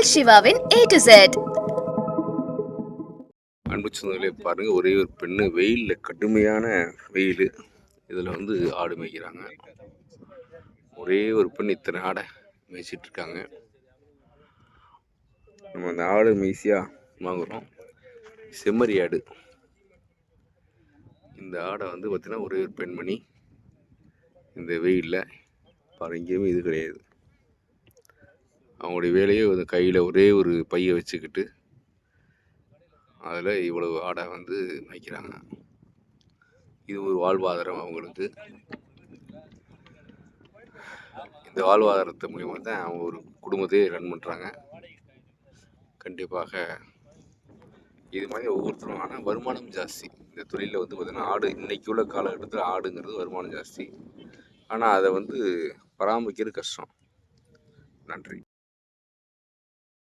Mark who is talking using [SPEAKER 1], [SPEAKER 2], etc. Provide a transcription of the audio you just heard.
[SPEAKER 1] உங்கள் சிவாவின் A to set
[SPEAKER 2] அன்பு சொந்தங்களே பாருங்கள் ஒரே ஒரு பெண்ணு வெயிலில் கடுமையான வெயில். இதில் வந்து ஆடு மேய்க்கிறாங்க. ஒரே ஒரு பெண் இத்தனை ஆடை மேய்ச்சிட்டு இருக்காங்க. நம்ம அந்த ஆடு ஈஸியாக வாங்குகிறோம் செம்மறி ஆடு. இந்த ஆடை வந்து பார்த்திங்கன்னா ஒரே ஒரு பெண்மணி. இந்த வெயிலில் பாரு எங்கேயுமே இது கிடையாது. அவங்களுடைய வேலையே வந்து கையில் ஒரே ஒரு பையை வச்சுக்கிட்டு அதில் இவ்வளவு ஆடை வந்து மேய்க்கிறாங்க இது ஒரு வாழ்வாதாரம் அவங்களுக்கு. இந்த வாழ்வாதாரத்து மூலிமா தான் அவங்க ஒரு குடும்பத்தையே ரன் பண்ணுறாங்க கண்டிப்பாக இது மாதிரி ஒவ்வொருத்தரும் ஆனால் வருமானம் ஜாஸ்தி. இந்த தொழிலில் வந்து பார்த்திங்கன்னா ஆடு இன்றைக்கி உள்ள காலகட்டத்தில் ஆடுங்கிறது வருமானம் ஜாஸ்தி. ஆனால் அதை வந்து பராமரிக்கிறது கஷ்டம். நன்றி.